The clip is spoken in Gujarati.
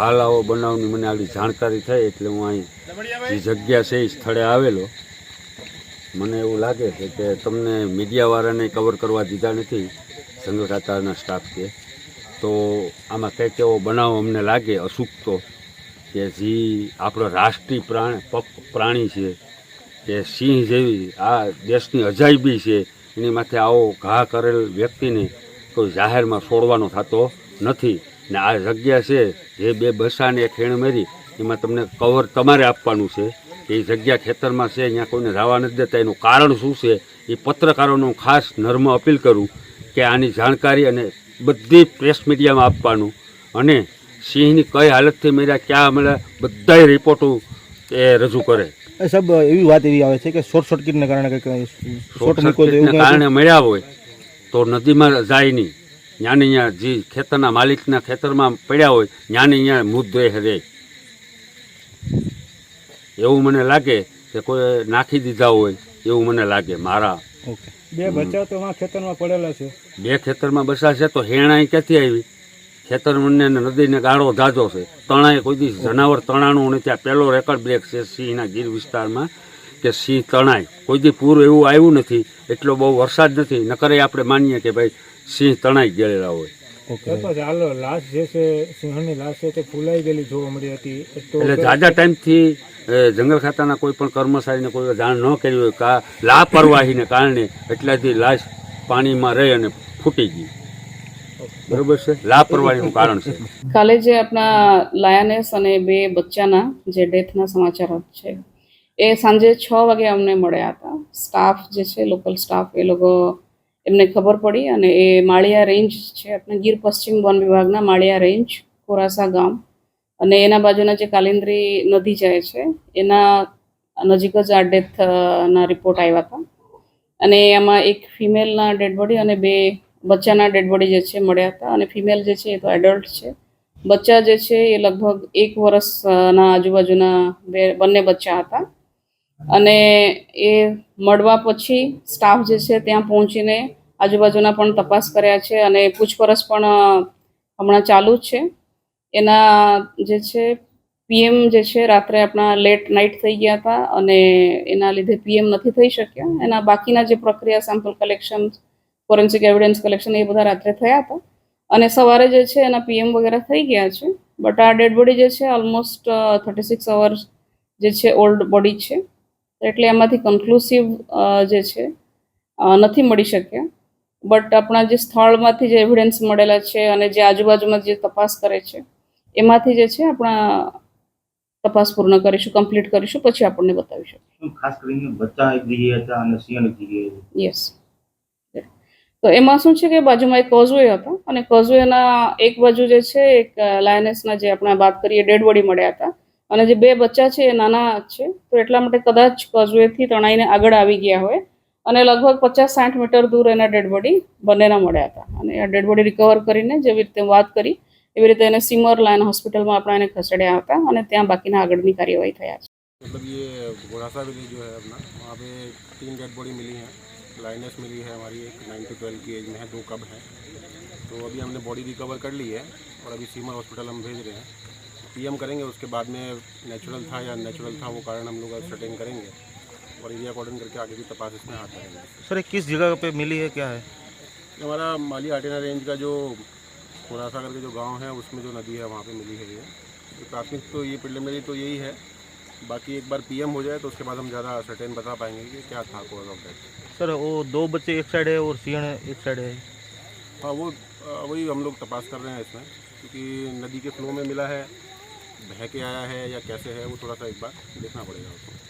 હાલ આવો બનાવની મને આવી જાણકારી થઈ એટલે હું અહીં જે જગ્યા છે એ સ્થળે આવેલો. મને એવું લાગે છે કે તમને મીડિયાવાળાને કવર કરવા દીધા નથી સંઘ ખાતાના સ્ટાફ કે તો આમાં કંઈક એવો બનાવ અમને લાગે અસુકતો કે જે આપણો રાષ્ટ્રીય પ્રાણ પ્રાણી છે, કે સિંહ જેવી આ દેશની અજાયબી છે, એની માથે આવો ઘા કરેલ વ્યક્તિને કોઈ જાહેરમાં છોડવાનો થતો નથી. ને આ જગ્યા છે જે બે બસાને ખેણ મેરી એમાં તમને કવર તમારે આપવાનું છે. એ જગ્યા ખેતરમાં છે અહીંયા કોઈને જવા નથી દેતા. એનું કારણ શું છે? એ પત્રકારોને હું ખાસ નર્મ અપીલ કરું કે આની જાણકારી અને બધી પ્રેસ મીડિયામાં આપવાનું. અને સિંહની કઈ હાલતથી મેળ્યા ક્યાં મળ્યા બધાય રિપોર્ટો એ રજૂ કરે. સાહેબ એવી વાત એવી આવે છે કે શોર્ટ સર્કિટને કારણે કંઈક શોર્ટ કારણે મળ્યા હોય તો નદીમાં જાય નહીં. જ્ઞાને અહીંયા જે ખેતરના માલિકના ખેતરમાં પડ્યા હોય જ્ઞાને અહીંયા મૃતદેહ રહે. એવું મને લાગે કે કોઈ નાખી દીધા હોય એવું મને લાગે મારા. બે બચ્ચા તો ખેતરમાં પડેલા છે. બે ખેતરમાં બસા છે તો હેણાઈ ક્યાંથી આવી? ખેતર મને નદીને ગાળો ધાજો છે. તણાએ કોઈ દિવસ જનાવર તણાણું નથી આ પહેલો રેકર્ડ બ્રેક છે સિંહના ગીર વિસ્તારમાં કે સિંહ તણાય. કોઈ દી પૂર એવું આવ્યું નથી એટલો બહુ વરસાદ નથી. નકરે આપણે માનીએ કે ભાઈ સિંહ તણાઈ ગયેલા હોય. ચાલો લાશ જે છે સિંહણની લાશ છે તે ફૂલાઈ ગયેલી જોવા મળી હતી. એટલે જાજા ટાઈમથી અ, જંગલ ખાતાના કોઈ પણ કર્મચારીને કોઈ જાણ ન કરી હોય કા લાપરવાહીને કારણે એટલાથી લાશ પાણીમાં રહી અને ફૂટી ગઈ. બરોબર છે? લાપરવાહીનું કારણ છે. કાલે જે આપણા લાયનેસ અને બે બચ્ચાના જે ડેથના સમાચાર છે એ સાંજે છ વાગે અમને મળ્યા હતા. સ્ટાફ જે છે લોકલ સ્ટાફ એ લોકો એમને ખબર પડી અને એ માળિયા રેન્જ છે આપણે ગીર પશ્ચિમ વન વિભાગના માળિયા રેન્જ કોરાસા ગામ. અને એના બાજુના જે કાલિન્દ્રી નદી જાય છે, એના નજીક જ આ ડેથના રિપોર્ટ આવ્યા હતા. અને એમાં એક ફિમેલના ડેડ બોડી અને બે બચ્ચાના ડેડ બોડી જે છે મળ્યા હતા. અને ફિમેલ જે છે એ તો એડલ્ટ છે. બચ્ચા જે છે એ લગભગ એક વર્ષના આજુબાજુના બે, બંને બચ્ચા હતા. અને એ મળવા પછી સ્ટાફ જે છે ત્યાં પહોંચીને આજુબાજુના પણ તપાસ કર્યા છે અને પૂછપરછ પણ હમણાં ચાલુ જ છે. એના, જે છે, પીએમ જે છે, રાત્રે આપણા લેટ નાઇટ થઈ ગયા હતા અને એના લીધે પીએમ નથી થઈ શક્યા. એના બાકીના જે પ્રક્રિયા sample collection forensic evidence collection એ બધા રાત્રે થયા હતા. અને સવારે જે છે, એના પીએમ વગેરે થઈ ગયા છે. બટ આ ડેડ બોડી જે છે ઓલમોસ્ટ થર્ટી સિક્સ અવર્સ જે છે ઓલ્ડ બોડી છે. એટલે એમાંથી કન્ક્લુસિવ જે છે નથી મળી શક્યા. બટ આપણા જે સ્થળમાંથી જે એવિડન્સ મળેલા છે અને જે આજુબાજુમાં જે તપાસ કરે છે એમાંથી જે છે આપણા તપાસ પૂર્ણ કરીશું કમ્પ્લીટ કરીશું પછી આપણને બતાવીશું ખાસ કરીને બચ્ચા હતા અને સિંહ? યસ તો એમાં શું છે કે બાજુમાં એક કોઝવે હતો અને કોઝવેના એક બાજુ જે છે એક લાયનેસના જે આપણે વાત કરીએ ડેડ બોડી મળ્યા હતા. અને જે બે બચ્ચા છે એ નાના છે તો એટલા માટે કદાચ કોઝવેથી તણાઈને આગળ આવી ગયા હોય અને લગભગ પચાસ સાઠ મીટર દૂર એના ડેડ બોડી બંનેના મળ્યા હતા અને આ ડેડ બોડી રિકવર કરીને જેવી રીતે વાત કરી એવી રીતે એને સિમર લાયન હોસ્પિટલમાં આપણે એને ખસેડ્યા હતા અને ત્યાં બાકીના આગળની કાર્યવાહી થયા છે मतलब ये घोड़ासा विलेज जो है अपना वहाँ पे तीन डेड बॉडी मिली हैं लाइनेस मिली है हमारी एक नाइन टू ट्वेल्व की एज में है दो कब हैं तो अभी हमने बॉडी रिकवर कर ली है और अभी सीमर हॉस्पिटल हम भेज रहे हैं पीएम करेंगे उसके बाद में नेचुरल था या नेचुरल था वो कारण हम लोग सर्टेन करेंगे और एरिया अकॉर्डिंग करके आगे की तपास इसमें हाथ करेंगे सर ये किस जगह पे मिली है क्या है? हमारा माली आटेना रेंज का जो घोड़ासा करके जो गाँव है उसमें जो नदी है वहाँ पे मिली है ये। तो प्राथमिक तो ये प्रिलिमिनरी तो यही है। बाकी एक बार पीएम हो जाए तो उसके बाद हम ज़्यादा सर्टेन बता पाएँगे कि क्या था कोज ऑफ़ सर वो दो बच्चे एक साइड है और सिंह एक साइड है। हाँ वो वही हम लोग तपास कर रहे हैं इसमें क्योंकि नदी के फ्लो में मिला है बह के आया है या कैसे है वो थोड़ा सा एक बार देखना पड़ेगा उसको।